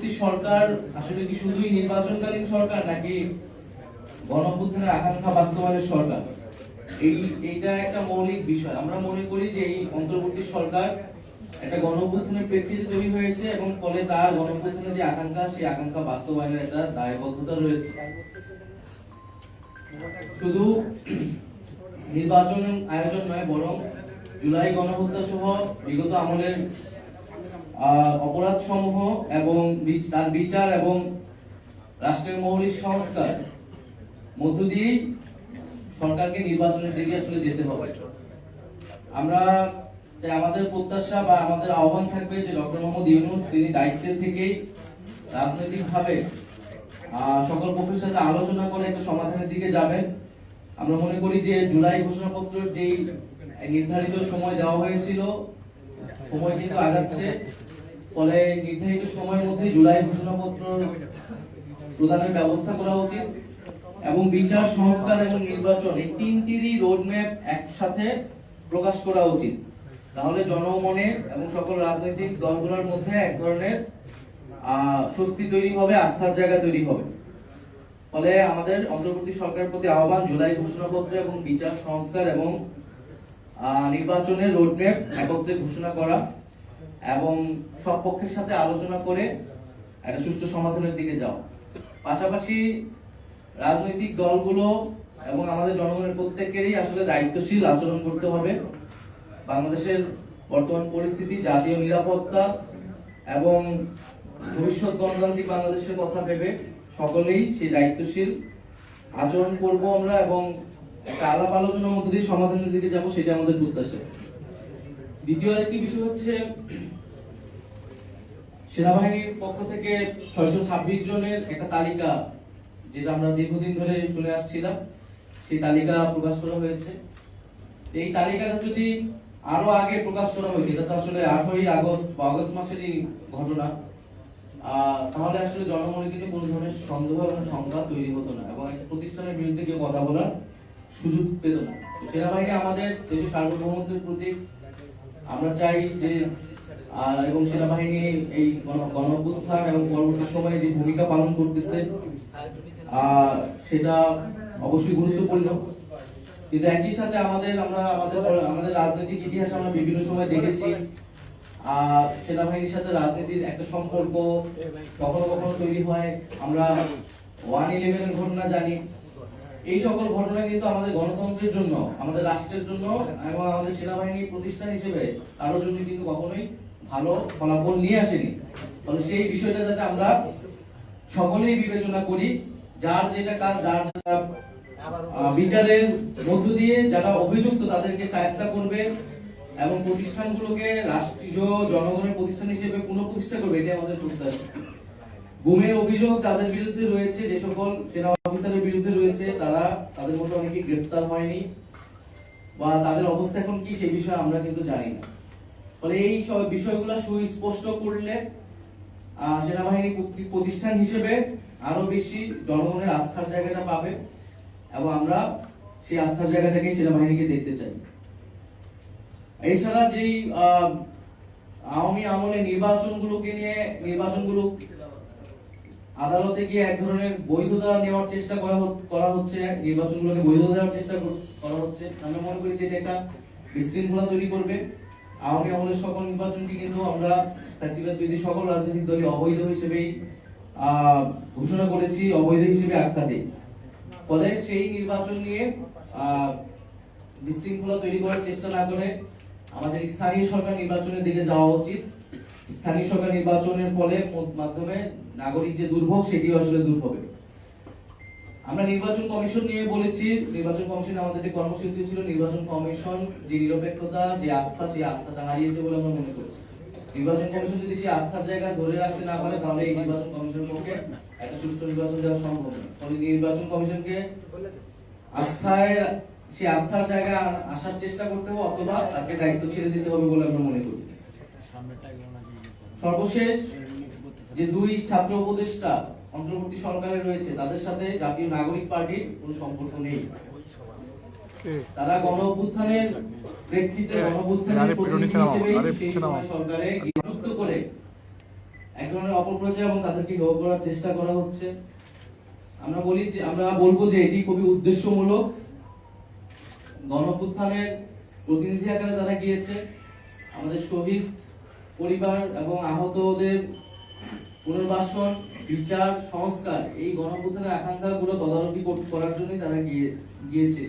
অন্তর্বর্তী সরকার আসলে কি শুধুই নির্বাচনকালীন সরকার নাকি গণঅভ্যুত্থানের আকাঙ্ক্ষা বাস্তবায়নের সরকার? এই, এইটা একটা মৌলিক বিষয়। আমরা মনে করি যে এই অন্তর্বর্তী সরকার একটা গণঅভ্যুত্থানের প্রেক্ষিতে তৈরি হয়েছে এবং ফলে তার গণঅভ্যুত্থানের যে আকাঙ্ক্ষা, সেই আকাঙ্ক্ষা বাস্তবায়নের একটা দায়বদ্ধতা রয়েছে। শুধু নির্বাচন আয়োজন নয়, বরং জুলাই গণহত্যা সহ বিগত আমলের অপরাধ সমূহ এবং তার বিচার এবং রাষ্ট্রের মৌলিক সংস্কার। মধ্য দিয়েই সরকারকে নির্বাচনের দিকে আসলে যেতে হবে। আমরা আমাদের প্রত্যাশা বা আমাদের আহ্বান থাকবে যে ডক্টর মোহাম্মদ ইউনুস, তিনি দায়িত্বের থেকেই রাজনৈতিকভাবে সকল পক্ষের সাথে আলোচনা করে একটা সমাধানের দিকে যাবেন। আমরা মনে করি যে জুলাই ঘোষণাপত্রের যেই নির্ধারিত সময় দেওয়া হয়েছিল সময় কিন্তু আগাচ্ছে, ফলে নির্ধারিত সময়ের মধ্যে জুলাই ঘোষণাপত্র প্রদানের ব্যবস্থা করা উচিত এবং বিচার, সংস্কার এবং নির্বাচন এই তিনটিরই রোডম্যাপ একসাথে প্রকাশ করা উচিত। তাহলে জনমনে এবং সকল রাজনৈতিক দলগুলোর মধ্যে এক ধরনের স্বস্তি তৈরি হবে, আস্থার জায়গা তৈরি হবে। ফলে আমাদের অন্তর্বর্তী সরকারের প্রতি আহ্বান, জুলাই ঘোষণাপত্র এবং বিচার, সংস্কার এবং নির্বাচনের রোডম্যাপ একত্রে ঘোষণা করা এবং সব পক্ষের সাথে আলোচনা করে একটা সুষ্ঠু সমাধানের দিকে যাও পাশাপাশি রাজনৈতিক দলগুলো এবং আমাদের জনগণের প্রত্যেকেরই আসলে দায়িত্বশীল আচরণ করতে হবে। বাংলাদেশের বর্তমান পরিস্থিতি, জাতীয় নিরাপত্তা এবং ভবিষ্যৎ গণতান্ত্রিক বাংলাদেশের কথা ভেবে সকলেই সেই দায়িত্বশীল আচরণ করব আমরা এবং আলাপ আলোচনার মধ্যে দিয়ে সমাধানের দিকে যাব, সেটা আমাদের প্রত্যাশা। দ্বিতীয় আরেকটি বিষয় হচ্ছে, সেনাবাহিনীর পক্ষ থেকে ছয়শো ছাব্বিশ জনের একটা তালিকা, যেটা আমরা দীর্ঘদিন ধরে শুনে আসছিলাম, সেই তালিকা প্রকাশ করা হয়েছে। এই তালিকাটা যদি আরও আগে প্রকাশ করা হইতো এটা তো আসলে আঠারোই আগস্ট বা আগস্ট মাসেরই ঘটনা তাহলে আসলে জনমনে কিন্তু কোনো ধরনের সন্দেহ এবং সংঘাত তৈরি হতো না, এবং একটা প্রতিষ্ঠানের বিরুদ্ধে কেউ কথা বলার সুযোগ পেত না। সেনাবাহিনী আমাদের দেশের সার্বভৌমত্বের প্রতীক। আমরা চাই যে এবং সেনাবাহিনী এই গণ- গণঅভ্যুত্থান এবং পরবর্তী সময়ে যে ভূমিকা পালন করতেছে সেটা অবশ্যই গুরুত্বপূর্ণ। কিন্তু একই সাথে আমাদের, আমরা আমাদের আমাদের রাজনৈতিক ইতিহাসে আমরা বিভিন্ন সময় দেখেছি। সেনাবাহিনীর সাথে রাজনীতির একটা সম্পর্ক কখনো কখনো তৈরি হয়। আমরা ওয়ান ইলেভেনের ঘটনা জানি। এই সকল ঘটনা কিন্তু আমাদের গণতন্ত্রের জন্য, আমাদের রাষ্ট্রের জন্য এবং আমাদের সেনাবাহিনী প্রতিষ্ঠান হিসেবে কারোর জন্য কিন্তু কখনোই ভালো ফলাফল নিয়ে আসেনি। ফলে সেই বিষয়টা যাতে আমরা সকলেই বিবেচনা করি, যার যেটা কাজ, যার যেটা বিচারের মধ্য দিয়ে যারা অভিযুক্ত তাদেরকে সাহায্য করবে এবং প্রতিষ্ঠানগুলোকে রাষ্ট্রীয় জনগণের প্রতিষ্ঠান হিসেবে পুনঃপ্রতিষ্ঠা করবে, এটাই আমাদের প্রত্যাশা। গুমের অভিযোগ তাদের বিরুদ্ধে রয়েছে যে সকল সেনা অফিসারের বিরুদ্ধে রয়েছে, তারা তাদের মধ্যে অনেকে গ্রেফতার হয়নি, বা তাদের অবস্থা এখন কি সেই বিষয়ে আমরা কিন্তু জানি না। ফলে এই সব বিষয়গুলো সুস্পষ্ট করলে সেনাবাহিনী প্রতি- প্রতিষ্ঠান হিসেবে আরও বেশি জনগণের আস্থার জায়গাটা পাবে এবং আমরা সেই আস্থার জায়গাটাকে সেনাবাহিনীকে দেখতে চাই। এছাড়া যেই আওয়ামী আমলে নির্বাচনগুলোকে নিয়ে, নির্বাচনগুলো আদালতে গিয়ে এক ধরনের বৈধতা নেওয়ার চেষ্টা করা করা হচ্ছে, নির্বাচনগুলোকে বৈধতা দেওয়ার চেষ্টা কর- হচ্ছে। আমি মনে করি যে এটা একটা বিশৃঙ্খলা তৈরি করবে। আওয়ামী আমলের সকল নির্বাচনটি কিন্তু আমরা ফ্যাসিবাদ সকল রাজনৈতিক দলই অবৈধ হিসেবেই ঘোষণা করেছি, অবৈধ হিসেবে আখ্যা দিই। ফলে সেই নির্বাচন নিয়ে বিশৃঙ্খলা তৈরি করার চেষ্টা না করে আমাদের স্থানীয় সরকার নির্বাচনের দিকে যাওয়া উচিত। স্থানীয় সরকার নির্বাচনের ফলে মাধ্যমে নাগরিক যে দুর্ভোগ, সেটিও আসলে দূর হবে। আমরা নির্বাচন কমিশন নিয়ে বলেছি, নির্বাচন কমিশন আমাদের যে কর্মসূচি ছিল, নির্বাচন কমিশন যে নিরপেক্ষতা, যে আস্থা, সেই আস্থাটা হারিয়েছে বলে আমরা মনে করছি নির্বাচন কমিশন যদি সেই আস্থার জায়গা ধরে রাখতে না পারে, তাহলে এই নির্বাচন কমিশনের পক্ষে একটা সুষ্ঠু নির্বাচন দেওয়া সম্ভব না ফলে নির্বাচন কমিশনকে আস্থায়, সেই আস্থার জায়গায় আ- আসার চেষ্টা করতে হবে, অথবা তাকে দায়িত্ব ছেড়ে দিতে হবে বলে আমরা মনে করি। সর্বশেষ যে দুই ছাত্র উপদেষ্টা অন্তর্বর্তী সরকারে রয়েছে তাদের সাথে জাতীয় নাগরিক পার্টির কোনো সম্পর্ক নেই। তারা গণ অভ্যুত্থানের প্রেক্ষিতে গণ অভ্যুত্থানের প্রতিনিধি হিসেবে সেই সময় সরকারে যুক্ত করে এক ধরনের অপপ্রচার এবং তাদেরকে হেয় করার চেষ্টা করা হচ্ছে। আমরা বলি যে আমরা বলব যে এটি খুবই উদ্দেশ্যমূলক। গণপুত্থানের প্রতিনিধি আকারে তারা গিয়েছে। আমাদের শহীদ পরিবার এবং আহতদের পুনর্বাসন, বিচার, সংস্কার এই গণপুত্থানের আকাঙ্ক্ষাগুলো তদারকি কর- করার জন্যই তারা গিয়ে গিয়েছে।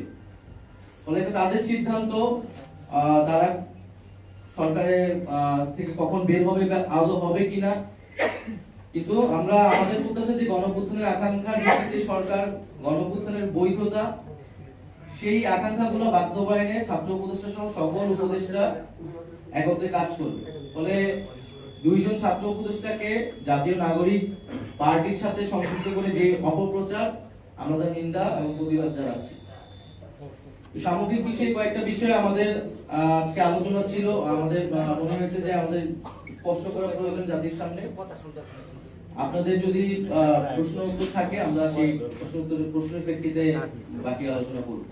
ফলে তাদের সিদ্ধান্ত তারা সরকারের থেকে কখন বের হবে বা আদৌ হবে কিনা। কিন্তু আমরা আমাদের প্রত্যাশা যে গণপুত্থানের আকাঙ্ক্ষার সরকার গণপুত্থানের বৈধতা সেই আকাঙ্ক্ষাগুলো বাস্তবায়নে ছাত্র উপদেষ্টা সহ সকল উপদেষ্টা একত্রে কাজ করবে। ফলে দুইজন ছাত্র উপদেষ্টাকে জাতীয় নাগরিক পার্টির সাথে সংযুক্ত করে যে অপপ্রচার, আমরা তার নিন্দা এবং প্রতিবাদ জানাচ্ছি। সামগ্রিক বিষয়ে কয়েকটা বিষয় আমাদের আজকে আলোচনা ছিল। আমাদের মনে হয়েছে যে আমাদের স্পষ্ট করা প্রয়োজন জাতির সামনে। আপনাদের যদি প্রশ্ন উত্তর থাকে, আমরা সেই প্রশ্ন উত্তরের প্রশ্নের প্রেক্ষিতে বাকি আলোচনা করব।